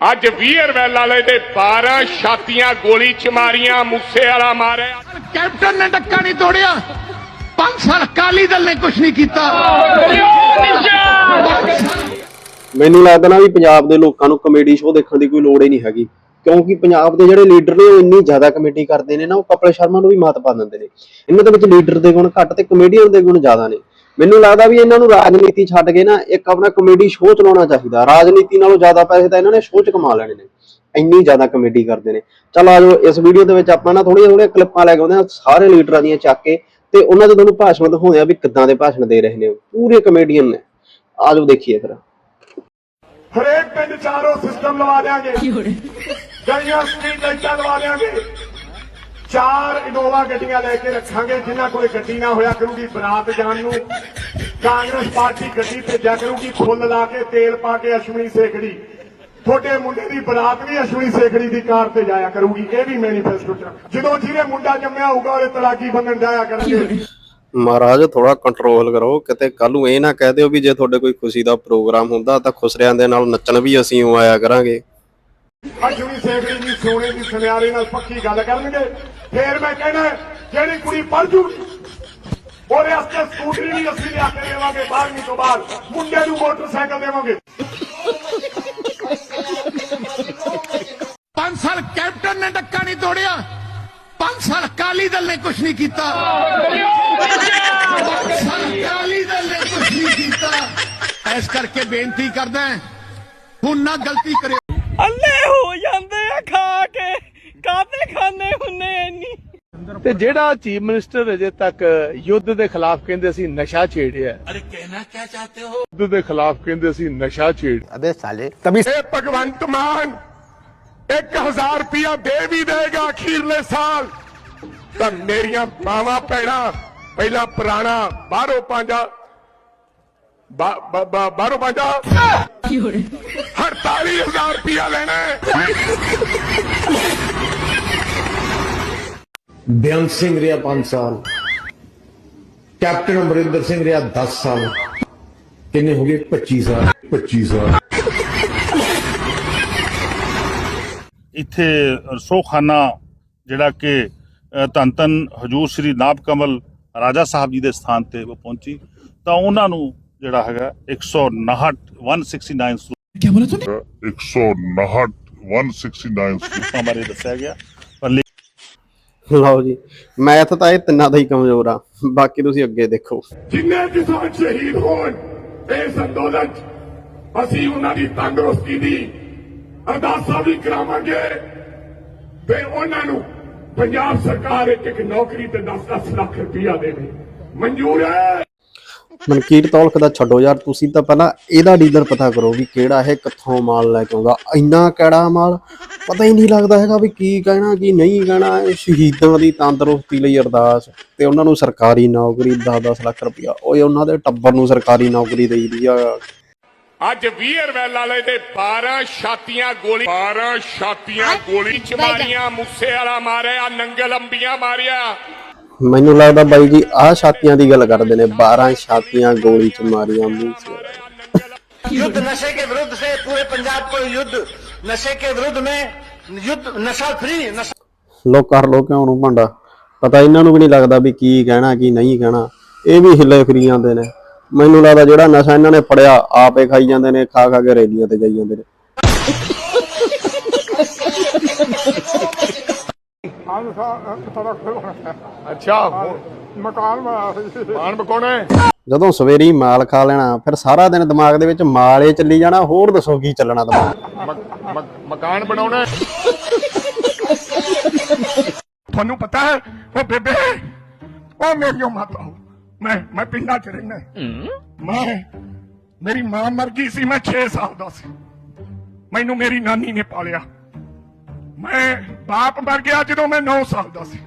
ਅੱਜ ਵੀਰਵੈਲ ਵਾਲੇ ਦੇ 12 ਛਾਤੀਆਂ ਗੋਲੀ ਚ ਮਾਰੀਆਂ ਮੂਸੇ ਵਾਲਾ ਮਾਰਿਆ। ਕੈਪਟਨ ਨੇ ਡੱਕਾ ਨਹੀਂ ਤੋੜਿਆ। 5 ਸਾਲ ਅਕਾਲੀ ਦਲ ਨੇ ਕੁਝ ਨਹੀਂ ਕੀਤਾ। ਮੈਨੂੰ ਲੱਗਦਾ ਨਾ ਵੀ ਪੰਜਾਬ ਦੇ ਲੋਕਾਂ ਨੂੰ ਕਮੇਡੀ ਸ਼ੋਅ ਦੇਖਣ ਦੀ ਕੋਈ ਲੋੜ ਹੀ ਨਹੀਂ ਹੈਗੀ। ਕਿਉਂਕਿ ਪੰਜਾਬ ਦੇ ਜਿਹੜੇ ਲੀਡਰ ਨੇ ਉਹ ਇੰਨੀ ਜ਼ਿਆਦਾ ਕਮੇਡੀ ਕਰਦੇ ਨੇ ਨਾ ਉਹ ਕਪਲ ਸ਼ਰਮਾ ਨੂੰ ਵੀ ਮਾਤ ਪਾ ਦਿੰਦੇ ਨੇ। ਇਹਨਾਂ ਦੇ ਵਿੱਚ ਲੀਡਰ ਦੇ ਗੁਣ ਘੱਟ ਤੇ ਕਮੇਡੀਅਨ ਦੇ ਗੁਣ ਜ਼ਿਆਦਾ ਨੇ। ਮੈਨੂੰ ਲੱਗਦਾ ਵੀ ਇਹਨਾਂ ਨੂੰ ਰਾਜਨੀਤੀ ਛੱਡ ਕੇ ਨਾ ਇੱਕ ਆਪਣਾ ਕਮੇਡੀ ਸ਼ੋਅ ਚਲਾਉਣਾ ਚਾਹੀਦਾ। ਰਾਜਨੀਤੀ ਨਾਲੋਂ ਜ਼ਿਆਦਾ ਪੈਸੇ ਤਾਂ ਇਹਨਾਂ ਨੇ ਸ਼ੋਅ 'ਚ ਕਮਾ ਲੈਣੇ ਨੇ। ਇੰਨੀ ਜ਼ਿਆਦਾ ਕਮੇਡੀ ਕਰਦੇ ਨੇ। ਚਲ ਆਜੋ ਇਸ ਵੀਡੀਓ ਦੇ ਵਿੱਚ ਆਪਾਂ ਨਾ ਥੋੜੀਆਂ ਥੋੜੀਆਂ ਕਲਿੱਪਾਂ ਲੈ ਕੇ ਆਉਂਦੇ ਹਾਂ ਸਾਰੇ ਲੀਡਰਾਂ ਦੀਆਂ ਚੱਕ ਕੇ ਤੇ ਉਹਨਾਂ ਦੇ ਤੁਹਾਨੂੰ ਭਾਸ਼ਣ ਦਿਖਾਉਂਦੇ ਆ ਵੀ ਕਿੱਦਾਂ ਦੇ ਭਾਸ਼ਣ ਦੇ ਰਹੇ ਨੇ। ਪੂਰੇ ਕਮੇਡੀਅਨ ਨੇ। ਆਜੋ ਦੇਖੀਏ ਫਿਰ। ਹਰੇਕ ਪਿੰਡ ਚਾਰੋਂ ਸਿਸਟਮ ਲਵਾ ਦਿਆਂਗੇ। ਗਲੀਆਂ ਸਟਰੀਟ ਲਾਈਟਾਂ ਲਵਾ ਦਿਆਂਗੇ। ਚਾਰ ਇਨੋਵਾ ਗੱਡੀਆਂ ਲੈ ਕੇ ਰੱਖਾਂਗੇ ਜਿਨ੍ਹਾਂ ਕੋਲ ਗੱਡੀ ਨਾ ਹੋਇਆ ਕਰੂਗੀ ਬਰਾਤ ਜਾਣ ਨੂੰ। ਕਾਂਗਰਸ ਪਾਰਟੀ ਗੱਡੀ ਭੇਜਿਆ ਕਰੂਗੀ ਫੁੱਲ ਲਾ ਕੇ ਤੇਲ ਪਾ ਕੇ ਅਸ਼ਵਨੀ ਸੇਖੜੀ। ਤੁਹਾਡੇ ਮੁੰਡੇ ਦੀ ਬਰਾਤ ਵੀ ਅਸ਼ਵਨੀ ਸੇਖੜੀ ਦੀ ਕਾਰ ਤੇ ਜਾਇਆ ਕਰੂਗੀ ਇਹ ਵੀ ਮੈਨੀਫੈਸਟੋ ਚ ਜਦੋਂ ਜਿਹਨੇ ਮੁੰਡਾ ਜੰਮਿਆ ਹੋਊਗਾ ਉਹਦੇ ਤਲਾਕੀ ਬੰਨਣ ਜਾਇਆ ਕਰਨਗੇ। ਮਹਾਰਾਜ ਥੋੜਾ ਕੰਟਰੋਲ ਕਰੋ। ਕਿਤੇ ਕੱਲ ਨੂੰ ਇਹ ਨਾ ਕਹਿ ਦਿਓ ਵੀ ਜੇ ਤੁਹਾਡੇ ਕੋਈ ਖੁਸ਼ੀ ਦਾ ਪ੍ਰੋਗਰਾਮ ਹੁੰਦਾ ਤਾਂ ਖੁਸਰਿਆਂ ਦੇ ਨਾਲ ਨੱਚਣ ਵੀ ਅਸੀਂ ਆਇਆ ਕਰਾਂਗੇ। ਅਸ਼ਵਨੀ ਸੇਖੜੀ ਜੀ ਸੋਨੇ ਦੀ ਸੁਨਿਆਰੇ ਨਾਲ ਪੱਕੀ ਗੱਲ ਕਰਨਗੇ। ਫੇਰ ਮੈਂ ਕਹਿਣਾ ਜਿਹੜੀ ਕੁੜੀ ਪੜ ਜੂਗੀ ਉਹਦੇ ਵਾਸਤੇ ਸਕੂਟਰੀ ਵੀ ਅਸੀਂ ਲਿਆ ਕੇ ਦੇਵਾਂਗੇ 12ਵੀਂ ਤੋਂ ਬਾਅਦ। ਮੁੰਡੇ ਨੂੰ ਮੋਟਰਸਾਈਕਲ ਦੇਵਾਂਗੇ। 5 ਸਾਲ ਕੈਪਟਨ ਨੇ ਡੱਕਾ ਨਹੀਂ ਤੋੜਿਆ। 5 ਸਾਲ ਅਕਾਲੀ ਦਲ ਨੇ ਕੁਝ ਨਹੀਂ ਕੀਤਾ। 5 ਸਾਲ ਅਕਾਲੀ ਦਲ ਨੇ ਕੁਝ ਨਹੀਂ ਕੀਤਾ। ਇਸ ਕਰਕੇ ਬੇਨਤੀ ਕਰਦਾ ਹਾਂ, ਹੁਣ ਨਾ ਗਲਤੀ ਕਰਿਓ। ਅੱਲੇ ਹੋ ਜਾਂਦੇ ਆ ਖਾ ਕਾਤੇ ਖਾਣੇ ਹੁੰਨੇ ਇੰਨੀ। ਤੇ ਜਿਹੜਾ ਚੀਫ ਮਿਨਿਸਟਰ ਅਜੇ ਤੱਕ ਯੁੱਧ ਦੇ ਖਿਲਾਫ ਕਹਿੰਦੇ ਸੀ ਨਸ਼ਾ ਛੇੜਿਆ ਅਰੇ ਕਹਿਣਾ ਕੀ ਚਾਹਤੇ ਹੋ? ਯੁੱਧ ਦੇ ਖਿਲਾਫ ਕਹਿੰਦੇ ਸੀ ਨਸ਼ਾ ਛੇੜ ਇਹ ਭਗਵੰਤ ਮਾਨ 1000 ਰੁਪਇਆ ਦੇ ਵੀ ਦੇਗਾ ਅਖੀਰਲੇ ਸਾਲ। ਤਾਂ ਮੇਰੀਆਂ ਮਾਵਾਂ ਪੈਣਾ ਪਹਿਲਾਂ ਪੁਰਾਣਾ ਬਾਹਰੋਂ ਪੰਜਾ ਬਾਹਰੋਂ ਪੰਜਾ। 48000 ਰੁਪਇਆ ਲੈਣਾ। ਬੇਅੰਤ ਸਿੰਘ ਰਿਹਾ 5 ਸਾਲ ਕੈਪਟਨ ਅਮਰਿੰਦਰ ਸਿੰਘ ਰਿਹਾ 10 ਸਾਲ ਕਿੰਨੇ ਹੋ ਗਏ 25 ਸਾਲ 25 ਸਾਲ ਇੱਥੇ ਰਸੋਖਾਨਾ ਜਿਹੜਾ ਕਿ ਧੰਨ ਧੰਨ ਹਜੂਰ ਸ੍ਰੀ ਨਾਭ ਕਮਲ ਰਾਜਾ ਸਾਹਿਬ ਜੀ ਦੇ ਸਥਾਨ ਤੇ ਉਹ ਪਹੁੰਚੀ ਤਾਂ ਉਹਨਾਂ ਨੂੰ ਜਿਹੜਾ ਹੈਗਾ 159 169 ਸਰੂਪਾਂ 159 169 ਬਾਰੇ ਦੱਸਿਆ ਗਿਆ ਲਓ ਜੀ, ਮੈਥ ਤਾਂ ਇਹ ਤਿੰਨਾਂ ਦਾ ਹੀ ਕਮਜ਼ੋਰ ਆ। ਬਾਕੀ ਤੁਸੀਂ ਅੱਗੇ ਦੇਖੋ। ਜਿੰਨੇ ਕਿਸਾਨ ਸ਼ਹੀਦ ਹੋਣ, ਇਸ ਅੰਦੋਲਨ 'ਚ ਅਸੀਂ ਉਹਨਾਂ ਦੀ ਤੰਦਰੁਸਤੀ ਦੀ ਅਰਦਾਸਾਂ ਵੀ ਕਰਾਵਾਂਗੇ ਤੇ ਉਹਨਾਂ ਨੂੰ ਪੰਜਾਬ ਸਰਕਾਰ ਇੱਕ ਇੱਕ ਨੌਕਰੀ ਤੇ 10-10 ਲੱਖ ਰੁਪਇਆ ਦੇਵੇ। ਮਨਜ਼ੂਰ ਹੈ। ਮਨਕੀਰ ਤੌਲਖ ਦਾ ਛੱਡੋ ਯਾਰ ਤੁਸੀਂ ਤਾਂ ਪਹਿਲਾਂ ਇਹਦਾ ਡੀਲਰ ਪਤਾ ਕਰੋ ਵੀ ਕਿਹੜਾ ਇਹ ਕਿੱਥੋਂ ਮਾਲ ਲੈ ਕੇ ਆਉਂਦਾ। ਇੰਨਾ ਕਿਹੜਾ ਮਾਲ ਪਤਾ ਹੀ ਨਹੀਂ ਲੱਗਦਾ ਹੈਗਾ ਵੀ ਕੀ ਕਹਿਣਾ ਕੀ ਨਹੀਂ ਕਹਿਣਾ। ਇਹ ਸ਼ਹੀਦਾਂ ਦੀ ਤੰਦਰੁਸਤੀ ਲਈ ਅਰਦਾਸ ਤੇ ਉਹਨਾਂ ਨੂੰ ਸਰਕਾਰੀ ਨੌਕਰੀ 10-10 ਲੱਖ ਰੁਪਇਆ। ਓਏ ਉਹਨਾਂ ਦੇ ਟੱਬਰ ਨੂੰ ਸਰਕਾਰੀ ਨੌਕਰੀ ਦੇਈਦੀ ਆ। ਅੱਜ ਵੀਰਵੈਲ ਵਾਲੇ ਦੇ 12 ਛਾਤੀਆਂ ਗੋਲੀ 12 ਛਾਤੀਆਂ ਗੋਲੀ ਚ ਮਾਰੀਆਂ ਮੂਸੇ ਵਾਲਾ ਮਾਰਿਆ ਨੰਗਲ ਅੰਬੀਆਂ ਮਾਰਿਆ। ਮੈਨੂੰ ਲੱਗਦਾ ਬਾਈ ਜੀ ਆਹ ਛਾਤੀਆਂ ਦੀ ਗੱਲ ਕਰਦੇ ਨੇ 12 ਛਾਤੀਆਂ ਗੋਲੀ ਚ ਮਾਰੀਆਂ ਮੂੰਹ ਚ। ਯੁੱਧ ਨਸ਼ੇ ਦੇ ਵਿਰੁੱਧ ਸੇ ਪੂਰੇ ਪੰਜਾਬ ਕੋ ਯੁੱਧ ਨਸ਼ੇ ਦੇ ਵਿਰੁੱਧ ਮੈਂ ਯੁੱਧ ਨਸ਼ਾ ਫਰੀ ਲੋ ਕਰ ਲੋ ਕਿਉਂ ਨੂੰ ਭਾਂਡਾ ਪਤਾ ਇਹਨਾਂ ਨੂੰ ਵੀ ਨਹੀਂ ਲੱਗਦਾ ਵੀ ਕੀ ਕਹਿਣਾ ਕੀ ਨਹੀਂ ਕਹਿਣਾ। ਇਹ ਵੀ ਹਿੱਲੇ ਫਰੀ ਆਉਂਦੇ ਨੇ। ਮੈਨੂੰ ਲੱਗਦਾ ਜਿਹੜਾ ਨਸ਼ਾ ਇਹਨਾਂ ਨੇ ਫੜਿਆ ਆਪੇ ਖਾਈ ਜਾਂਦੇ ਨੇ ਖਾ ਖਾ ਕੇ ਰੇਲੀਆਂ ਤੇ ਜਾਈ ਜਾਂਦੇ ਨੇ। ਅੱਛਾ ਮਕਾਨ ਮਾਨ ਬਕੋਣੇ? ਜਦੋਂ ਸਵੇਰੀ ਮਾਲ ਖਾ ਲੈਣਾ ਫਿਰ ਸਾਰਾ ਦਿਨ ਦਿਮਾਗ ਦੇ ਵਿੱਚ ਮਾਲ ਚੱਲੀ ਜਾਣਾ ਹੋਰ ਦੱਸੋ ਕੀ ਚੱਲਣਾ ਦਿਮਾਗ? ਮਕਾਨ ਬਣਾਉਣਾ? ਤੁਹਾਨੂੰ ਪਤਾ ਹੈ ਉਹ ਬੇਬੇ ਉਹ ਮੇਰੀ ਮਾਤਾ ਮੈਂ ਮੈਂ ਪਿੰਡਾਂ 'ਚ ਰਹਿਣਾ ਮੈਂ ਮੇਰੀ ਮਾਂ ਮਰ ਗਈ ਸੀ ਮੈਂ 6 ਸਾਲ ਦਾ ਸੀ। ਮੈਨੂੰ ਮੇਰੀ ਨਾਨੀ ਨੇ ਪਾਲਿਆ। ਮੈਂ ਬਾਪ ਮਰ ਗਿਆ ਜਦੋਂ ਮੈਂ 9 ਸਾਲ ਦਾ ਸੀ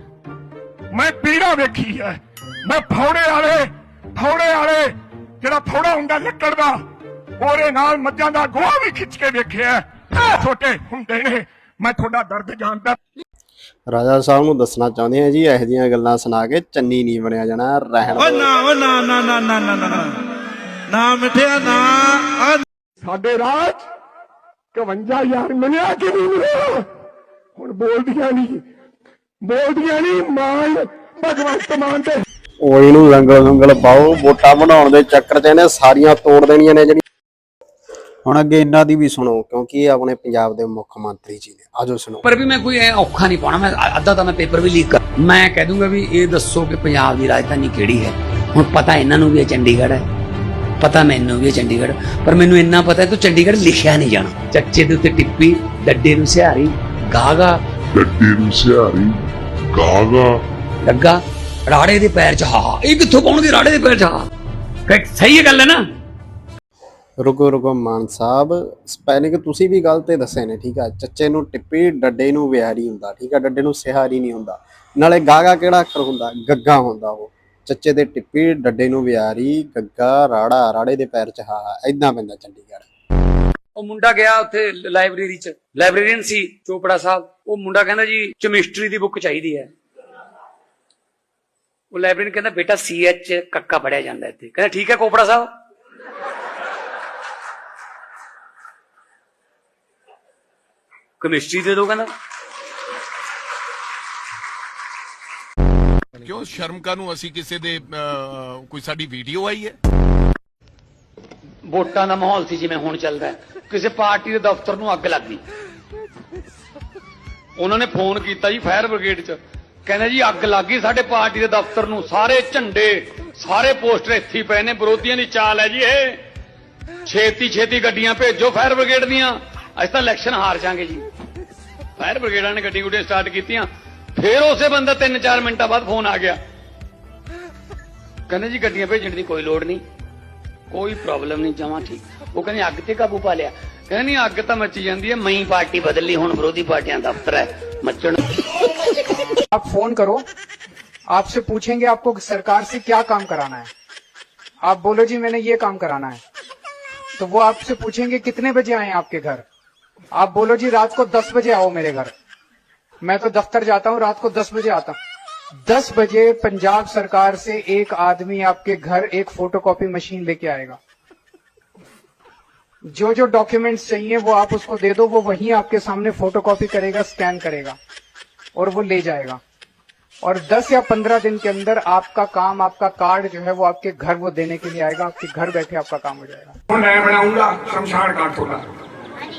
ਮੈਂ ਪੀੜਾ ਵੇਖੀ ਹੈ ਮੈਂ ਫੌੜੇ ਵਾਲੇ ਫੌੜੇ ਵਾਲੇ ਜਿਹੜਾ ਫੌੜਾ ਹੁੰਦਾ ਲੱਕੜ ਦਾ ਉਹਦੇ ਨਾਲ ਮੱਝਾਂ ਦਾ ਗੋਹਾ ਵੀ ਖਿੱਚ ਕੇ ਵੇਖਿਆ। ਛੋਟੇ ਹੁੰਦੇ ਨੇ ਮੈਂ ਤੁਹਾਡਾ ਦਰਦ ਜਾਣਦਾ ਰਾਜਾ ਸਾਹਿਬ ਨੂੰ ਦੱਸਣਾ ਚਾਹੁੰਦੇ ਆ ਜੀ ਇਹੋ ਜਿਹੀਆਂ ਗੱਲਾਂ ਸੁਣਾ ਕੇ ਚੰਨੀ ਨਹੀਂ ਬਣਿਆ ਜਾਣਾ ਰਹਿਣ ਓ। ਨਾ ਓ ਨਾ ਨਾ ਨਾ ਨਾ ਨਾ ਨਾ ਨਾ। ਨਾ ਮਿੱਠਿਆ ਨਾ ਸਾਡੇ ਰਾਜ 51000 ਮਿਲਿਆ ਕਿ ਨਹੀਂ ਮਿਲਿਆ ਹੁਣ ਬੋਲਦੀਆਂ ਨਹੀਂ ਬੋਲਦੀਆਂ ਨਹੀਂ ਮਾਨ ਭਗਵੰਤ ਮਾਨ ਤੇ। ਉਹ ਇਹਨੂੰ ਲੰਗਲ ਲੰਗਲ ਪਾਓ ਵੋਟਾਂ ਬਣਾਉਣ ਦੇ ਚੱਕਰ 'ਚ ਇਹਨੇ ਸਾਰੀਆਂ ਤੋੜ ਦੇਣੀਆਂ ਨੇ ਜਿਹੜੀ ਹੁਣ ਅੱਗੇ ਇਹਨਾਂ ਦੀ ਵੀ ਸੁਣੋ ਕਿਉਂਕਿ ਇਹ ਆਪਣੇ ਪੰਜਾਬ ਦੇ ਮੁੱਖ ਮੰਤਰੀ ਜੀ ਨੇ। ਆਜੋ ਸੁਣੋ। ਪਰ ਵੀ ਮੈਂ ਕੋਈ ਐ ਔਖਾ ਨਹੀਂ ਪਾਉਣਾ ਮੈਂ ਅੱਧਾ ਤਾਂ ਮੈਂ ਪੇਪਰ ਵੀ ਲੀਕ ਕਰ ਮੈਂ ਕਹਿ ਦੂੰਗਾ ਵੀ ਇਹ ਦੱਸੋ ਕਿ ਪੰਜਾਬ ਦੀ ਰਾਜਧਾਨੀ ਕਿਹੜੀ ਹੈ। ਹੁਣ ਪਤਾ ਇਹਨਾਂ ਨੂੰ ਵੀ ਇਹ ਚੰਡੀਗੜ੍ਹ ਹੈ। ਪਤਾ ਮੈਨੂੰ ਵੀ ਇਹ ਚੰਡੀਗੜ੍ਹ। ਪਰ ਮੈਨੂੰ ਇੰਨਾ ਪਤਾ ਹੈ ਕਿ ਚੰਡੀਗੜ੍ਹ ਲਿਖਿਆ ਨਹੀਂ ਜਾਣਾ। ਚੱਚੇ ਦੇ ਉੱਤੇ ਟਿੱਪੀ ਡੱਡੇ ਨੂੰ ਸਿਹਾਰੀ। ਗਾਗਾ। ਡੱਡੀ ਨੂੰ ਸਿਹਾਰੀ ਗਾਗਾ। ਲੱਗਾ ਰਾੜੇ ਦੇ ਪੈਰ 'ਚ ਹਾ ਇਹ ਕਿੱਥੋਂ ਪਾਉਣਗੇ ਰਾੜੇ ਦੇ ਪੈਰ 'ਚ ਹਾ ਕਿ ਸਹੀ ਹੈ ਗੱਲ ਹੈ ਨਾ। ਰੁਕੋ ਰੁਕੋ ਮਾਨ ਸਾਹਿਬ ਸਪੈਲਿੰਗ ਤੁਸੀਂ ਵੀ ਗਲਤ ਹੀ ਦੱਸੇ ਨੇ ਠੀਕ ਆ? ਚੱਚੇ ਨੂੰ ਟਿੱਪੀ ਡੱਡੇ ਨੂੰ ਵਿਹਾਰੀ ਹੁੰਦਾ ਠੀਕ ਆ? ਡੱਡੇ ਨੂੰ ਸਿਹਾਰੀ ਨਹੀਂ ਹੁੰਦਾ। ਨਾਲੇ ਗਾਗਾ ਕਿਹੜਾ ਅੱਖਰ ਹੁੰਦਾ? ਗੱਗਾ ਹੁੰਦਾ ਉਹ। ਚੱਚੇ ਦੇ ਟਿੱਪੀ ਡੱਡੇ ਨੂੰ ਵਿਹਾਰੀ ਗੱਗਾ ਰਾੜਾ ਰਾੜੇ ਦੇ ਪੈਰ ਚ ਹਾ ਐਦਾਂ ਪੈਂਦਾ ਚੰਡੀਗੜ੍ਹ। ਉਹ ਮੁੰਡਾ ਗਿਆ ਉੱਥੇ ਲਾਇਬ੍ਰੇਰੀ 'ਚ। ਲਾਇਬ੍ਰੇਰੀਅਨ ਸੀ ਚੋਪੜਾ ਸਾਹਿਬ। ਉਹ ਮੁੰਡਾ ਕਹਿੰਦਾ ਜੀ ਕੈਮਿਸਟਰੀ ਦੀ ਬੁੱਕ ਚਾਹੀਦੀ ਹੈ। ਉਹ ਲਾਇਬ੍ਰੇਰੀਅਨ ਕਹਿੰਦਾ ਬੇਟਾ ਸੀ ਕੱਕਾ ਪੜਿਆ ਜਾਂਦਾ ਇੱਥੇ। ਕਹਿੰਦਾ ਠੀਕ ਹੈ ਕੋਪੜਾ ਸਾਹਿਬ। ਕੈਮਿਸਟਰੀ ਦੇ ਦੋ ਕਹਿੰਦਾ। ਕਿਉਂ? ਸ਼ਰਮ ਕਾਨੂੰ ਅਸੀਂ ਕਿਸੇ ਦੇ ਅਹ, ਕੋਈ ਸਾਡੀ ਵੀਡੀਓ ਆਈ ਹੈ? ਵੋਟਾਂ ਦਾ ਮਾਹੌਲ ਸੀ ਜਿਵੇਂ ਹੁਣ ਚੱਲਦਾ ਕਿਸੇ ਪਾਰਟੀ ਦੇ ਦਫ਼ਤਰ ਨੂੰ ਅੱਗ ਲੱਗ ਗਈ। ਉਹਨਾਂ ਨੇ ਫੋਨ ਕੀਤਾ ਜੀ ਫਾਇਰ ਬ੍ਰਿਗੇਡ 'ਚ। ਕਹਿੰਦੇ ਜੀ ਅੱਗ ਲੱਗ ਗਈ ਸਾਡੇ ਪਾਰਟੀ ਦੇ ਦਫ਼ਤਰ ਨੂੰ। ਸਾਰੇ ਝੰਡੇ, ਸਾਰੇ ਪੋਸਟਰ ਇੱਥੇ ਪਏ ਨੇ। ਵਿਰੋਧੀਆਂ ਦੀ ਚਾਲ ਹੈ ਜੀ ਇਹ। ਛੇਤੀ ਛੇਤੀ ਗੱਡੀਆਂ ਭੇਜੋ ਫਾਇਰ ਬ੍ਰਿਗੇਡ ਦੀਆਂ। ਅਸੀਂ ਤਾਂ ਇਲੈਕਸ਼ਨ ਹਾਰ ਜਾਾਂਗੇ ਜੀ। ਫਾਇਰ ਬ੍ਰਿਗੇਡਾਂ ਨੇ ਗੱਡੀ ਗੁੱਡੀਆਂ ਸਟਾਰਟ ਕੀਤੀਆਂ। ਫਿਰ ਉਸੇ ਬੰਦਾ 3-4 ਮਿੰਟਾਂ ਬਾਅਦ ਫੋਨ ਆ ਗਿਆ। ਕਹਿੰਦਾ ਜੀ ਗੱਡੀਆਂ ਭੇਜਣ ਦੀ ਕੋਈ ਲੋੜ ਨਹੀਂ। ਕੋਈ ਪ੍ਰੋਬਲਮ ਨਹੀਂ ਜਮਾ ਠੀਕ ਉਹ ਕਹਿੰਦੇ ਅੱਗ ਤੇ ਕਾਬੂ ਪਾ ਲਿਆ ਕਹਿੰਦੇ ਨਹੀਂ ਅੱਗ ਤਾਂ ਮੱਚੀ ਜਾਂਦੀ ਹੈ ਮਈ ਪਾਰਟੀ ਬਦਲ ਲਈ ਹੁਣ ਵਿਰੋਧੀ ਪਾਰਟੀਆਂ ਦਾ ਦਫ਼ਤਰ ਹੈ ਮੱਚਣ आप फोन करो आपसे पूछेंगे आपको सरकार से क्या काम कराना है आप बोलो जी मैंने ये काम कराना है तो वो आपसे पूछेंगे कितने बजे आए आपके घर आप बोलो जी रात को दस बजे आओ मेरे घर मैं तो दफ्तर जाता हूँ रात को दस बजे आता हूँ दस बजे पंजाब सरकार से एक आदमी आपके घर एक फोटोकॉपी मशीन लेके आएगा। जो जो डॉक्यूमेंट्स चाहिए, वो आप उसको दे दो, वो वहीं आपके सामने फोटोकॉपी करेगा स्कैन करेगा, और वो ले जाएगा। और 10 या 15 दिन के अंदर आपका काम, आपका कार्ड जो है वो आपके घर वो देने के लिए आएगा, आपके घर बैठे आपका काम हो जाएगा। मैं बनाऊँगा शमशान कार्ड थोड़ा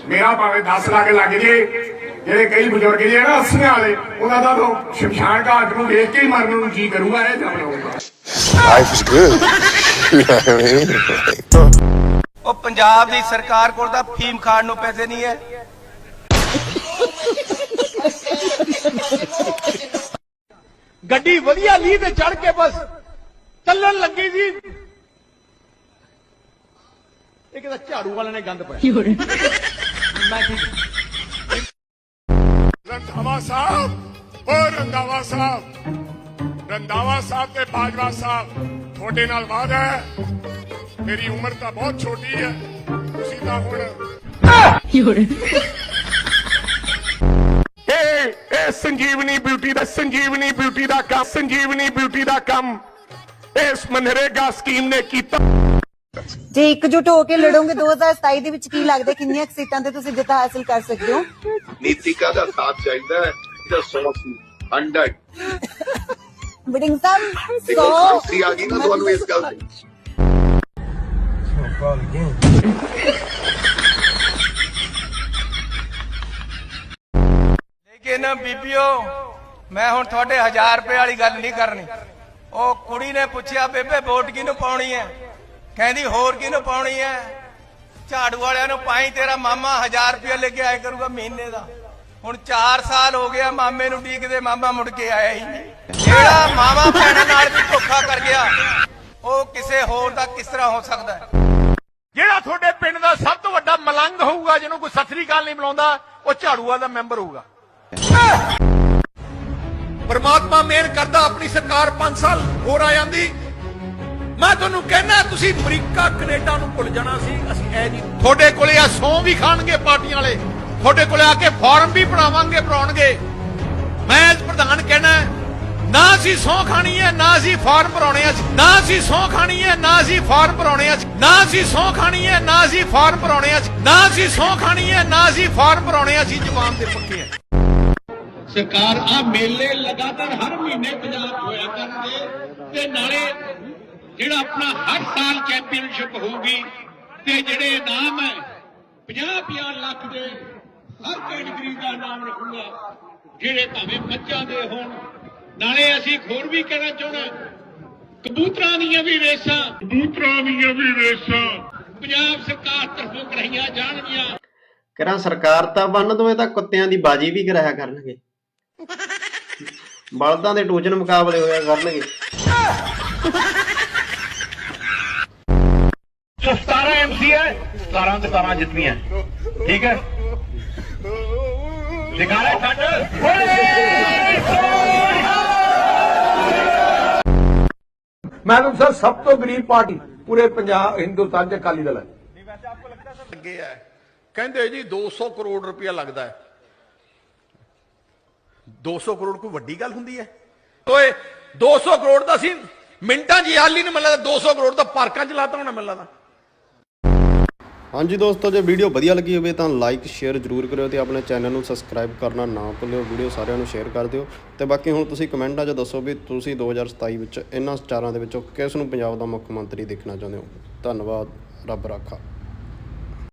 मेरा भावे दस लाख लग जाए ਜਿਹੜੇ ਕਈ ਬਜ਼ੁਰਗ ਜੇ ਨਾ ਅੱਸੀਆਂ ਵਾਲੇ ਉਹਨਾਂ ਦਾ ਤਾਂ ਸ਼ਮਸ਼ਾਨ ਘਾਟ ਨੂੰ ਦੇਖ ਕੇ ਹੀ ਮਰਨ ਨੂੰ ਜੀ ਕਰੂਗਾ ਇਹ ਤਾਂ ਬਣਾਉਂਗਾ ਉਹ ਪੰਜਾਬ ਦੀ ਸਰਕਾਰ ਕੋਲ ਤਾਂ ਫੀਮ ਖਾਣ ਨੂੰ ਪੈਸੇ ਨਹੀਂ ਹੈ। ਗੱਡੀ ਵਧੀਆ ਲੀ ਤੇ ਚੜ ਕੇ ਬਸ ਚੱਲਣ ਲੱਗੀ ਸੀ। ਇਹ ਕਿਹਦਾ ਝਾੜੂ ਵਾਲੇ ਨੇ ਗੰਦ ਪਾਇਆ। ਮੈਂ ਕੀ ਰੰਧਾਵਾ ਸਾਹਿਬ। ਰੰਧਾਵਾ ਸਾਹਿਬ ਤੇ ਬਾਜਵਾ ਸਾਹਿਬ ਤੁਹਾਡੇ ਨਾਲ ਵਾਅਦਾ ਹੈ। ਮੇਰੀ ਉਮਰ ਤਾਂ ਬਹੁਤ ਛੋਟੀ ਹੈ। ਤੁਸੀਂ ਤਾਂ ਹੁਣ ਇਹ ਇਹ ਸੰਜੀਵਨੀ ਬਿਊਟੀ ਦਾ ਸੰਜੀਵਨੀ ਬਿਊਟੀ ਦਾ ਕੰਮ ਸੰਜੀਵਨੀ ਬਿਊਟੀ ਦਾ ਕੰਮ। ਇਸ ਮਨਰੇਗਾ ਸਕੀਮ ਨੇ ਕੀਤਾ। ਜੇ ਇਕਜੁੱਟ ਹੋ ਕੇ ਲੜੋਗੇ 2027 ਦੇ ਵਿੱਚ ਕੀ ਲੱਗਦਾ ਕਿੰਨੀਆਂ ਕੁ ਸੀਟਾਂ ਤੇ ਤੁਸੀਂ ਜਿੱਤ ਹਾਸਲ ਕਰ ਸਕਦੇ ਹੋ? ਨੀਤਿਕਾ ਦਾ ਸਾਥ ਚਾਹੀਦਾ ਹੈ 100 ਸੀ 100 ਬਿਡਿੰਗ ਸਾਹਿਬ ਦੇਖੋ 100 ਖਾਂਸੀ ਆ ਗਈ ਨਾ ਤੁਹਾਨੂੰ ਇਸ ਗੱਲ ਦੀ ਲੇਕਿਨ ਬੀਬੀਓ ਮੈਂ ਹੁਣ ਤੁਹਾਡੇ 1000 ਰੁਪਏ ਵਾਲੀ ਗੱਲ ਨਹੀਂ ਕਰਨੀ ਉਹ ਕੁੜੀ ਨੇ ਪੁੱਛਿਆ ਬੇਬੇ ਵੋਟ ਕਿਹਨੂੰ ਪਾਉਣੀ ਹੈ ਕਹਿੰਦੀ ਹੋਰ ਕਿਹਨੂੰ ਪਾਉਣੀ ਹੈ ਝਾੜੂ ਵਾਲਿਆਂ ਨੂੰ ਪਾਈ ਤੇਰਾ ਮਾਮਾ 1000 ਰੁਪਏ ਲੈ ਕੇ ਆਇਆ ਕਰੂਗਾ ਮਹੀਨੇ ਦਾ ਹੁਣ 4 ਸਾਲ ਹੋ ਗਿਆ ਮਾਮੇ ਨੂੰ ਡੀਕਦੇ ਮਾਮਾ ਮੁੜ ਕੇ ਆਇਆ ਹੀ ਨਹੀਂ। ਜਿਹੜਾ ਮਾਮਾ ਭੈਣ ਨਾਲ ਵੀ ਧੋਖਾ ਕਰ ਗਿਆ ਉਹ ਕਿਸੇ ਹੋਰ ਦਾ ਕਿਸ ਤਰ੍ਹਾਂ ਹੋ ਸਕਦਾ ਹੈ? ਜਿਹੜਾ ਤੁਹਾਡੇ ਪਿੰਡ ਦਾ ਸਭ ਤੋਂ ਵੱਡਾ ਮਲੰਗ ਹੋਊਗਾ ਜਿਹਨੂੰ ਕੋਈ ਸਤਿ ਸ੍ਰੀ ਅਕਾਲ ਨਹੀਂ ਬੁਲਾਉਂਦਾ ਉਹ ਝਾੜੂਆ ਦਾ ਮੈਂਬਰ ਹੋਊਗਾ। ਪਰਮਾਤਮਾ ਮਿਹਰ ਕਰਦਾ ਆਪਣੀ ਸਰਕਾਰ 5 ਸਾਲ ਹੋਰ ਆ ਜਾਂਦੀ। ਮੈਂ ਤੁਹਾਨੂੰ ਕਹਿਣਾ ਤੁਸੀਂ ਅਮਰੀਕਾ ਕੈਨੇਡਾ ਨੂੰ ਭੁੱਲ ਜਾਣਾ ਸੀ ਅਸੀਂ ਐ ਨਹੀਂ ਤੁਹਾਡੇ ਕੋਲੇ ਆ ਸੌਂ ਵੀ ਖਾਣਗੇ ਪਾਰਟੀਆਂ ਵਾਲੇ। ਤੁਹਾਡੇ ਕੋਲੇ ਆ ਕੇ ਫਾਰਮ ਵੀ ਭਰਾਵਾਂਗੇ ਬਣਾਉਣਗੇ ਮੈਂ ਅੱਜ ਪ੍ਰਧਾਨ ਕਹਿਣਾ ਨਾ ਅਸੀਂ ਸੌ ਖਾਣੀ ਹੈ, ਨਾ ਅਸੀਂ ਫਾਰਮ ਭਰਾਉਣੇ ਆ, ਨਾ ਅਸੀਂ ਸੌ ਖਾਣੀ ਹੈ, ਨਾ ਅਸੀਂ ਫਾਰਮ ਭਰਾਉਣੇ ਆ, ਨਾ ਅਸੀਂ ਸੌ ਖਾਣੀ ਹੈ, ਨਾ ਅਸੀਂ ਫਾਰਮ ਭਰਾਉਣੇ ਆ, ਨਾ ਅਸੀਂ ਸੌ ਖਾਣੀ ਹੈ, ਨਾ ਅਸੀਂ ਫਾਰਮ ਭਰਾਉਣੇ ਆ, ਅਸੀਂ ਜਵਾਨ ਦੇ ਪੱਕੇ ਆ। ਸਰਕਾਰ, ਆ ਮੇਲੇ ਲਗਾਤਾਰ ਹਰ ਮਹੀਨੇ ਪੰਜਾਬ ਹੋਇਆ ਕਰਨਗੇ ਤੇ ਨਾਲੇ ਜਿਹੜਾ ਆਪਣਾ ਹਰ ਸਾਲ ਚੈਂਪੀਅਨਸ਼ਿਪ ਹੋਊਗੀ, ਤੇ ਜਿਹੜੇ ਇਨਾਮ ਹੈ 50-50 ਲੱਖ ਦੇ ਹਰ ਕੈਟਾਗਰੀ ਦਾ ਇਨਾਮ ਰੱਖੂਗਾ। ਜਿਹੜੇ ਭਾਵੇਂ ਮੱਝਾਂ ਦੇ ਹੋਣ ਨਾਲੇ ਅਸੀਂ ਹੋਰ ਵੀ ਕਹਿਣਾ ਚਾਹੁੰਦਾ ਕਬੂਤਰਾਂ ਦੀਆਂ ਵੀ ਰੇਸਾਂ। ਕਬੂਤਰਾਂ ਦੀਆਂ ਵੀ ਰੇਸਾਂ। ਪੰਜਾਬ ਸਰਕਾਰ ਤਰਫੋਂ ਕਰਾਈਆਂ ਜਾਣਗੀਆਂ। ਕਰਾਂ ਸਰਕਾਰ ਤਾਂ ਬੰਨ ਦੋਵੇਂ ਤਾਂ ਕੁੱਤਿਆਂ ਦੀ ਬਾਜੀ ਵੀ ਕਰਾਇਆ ਕਰਨਗੇ। ਬਲਦਾਂ ਦੇ ਟੋਚਨ ਮੁਕਾਬਲੇ ਹੋਇਆ ਕਰਨਗੇ। 17 ਐਮਸੀ ਹੈ 17 ਤੇ 17 ਜਿੱਤੀਆਂ ਠੀਕ ਹੈ? ਦਿਖਾਰੇ ਛੱਡ। ਮੈਡਮ ਸਰ ਸਭ ਤੋਂ ਗਰੀਬ ਪਾਰਟੀ ਪੂਰੇ ਪੰਜਾਬ ਹਿੰਦੁਸਤਾਨ ਚ ਅਕਾਲੀ ਦਲ ਹੈ। ਲੱਗੇ ਆ। ਕਹਿੰਦੇ ਜੀ 200 ਕਰੋੜ ਰੁਪਇਆ ਲੱਗਦਾ ਹੈ। 200 ਕਰੋੜ ਕੋਈ ਵੱਡੀ ਗੱਲ ਹੁੰਦੀ ਹੈ? ਓਏ 200 ਕਰੋੜ ਦਾ ਸੀ ਮਿੰਟਾਂ 'ਚ ਹੀ ਹਾਲੀ ਨਹੀਂ ਮਿਲਦਾ। 200 ਕਰੋੜ ਤਾਂ ਪਾਰਕਾਂ 'ਚ ਲਾਤਾ ਹੋਣਾ ਮਿਲਦਾ ਹਾਂਜੀ ਦੋਸਤੋ, ਜੇ ਵੀਡੀਓ ਵਧੀਆ ਲੱਗੀ ਹੋਵੇ ਤਾਂ ਲਾਈਕ ਸ਼ੇਅਰ ਜ਼ਰੂਰ ਕਰਿਓ ਤੇ ਆਪਣੇ ਚੈਨਲ ਨੂੰ ਸਬਸਕ੍ਰਾਈਬ ਕਰਨਾ ਨਾ ਭੁੱਲਿਓ, ਵੀਡੀਓ ਸਾਰਿਆਂ ਨੂੰ ਸ਼ੇਅਰ ਕਰ ਦਿਓ। ਤੇ ਬਾਕੀ ਹੁਣ ਤੁਸੀਂ ਕਮੈਂਟਾਂ 'ਚ ਦੱਸੋ ਵੀ ਤੁਸੀਂ 2027 ਵਿੱਚ ਇਹਨਾਂ ਸਟਾਰਾਂ ਦੇ ਵਿੱਚੋਂ ਕਿਸ ਨੂੰ ਪੰਜਾਬ ਦਾ ਮੁੱਖ ਮੰਤਰੀ ਦੇਖਣਾ ਚਾਹੁੰਦੇ ਹੋ? ਧੰਨਵਾਦ, ਰੱਬ ਰਾਖਾ।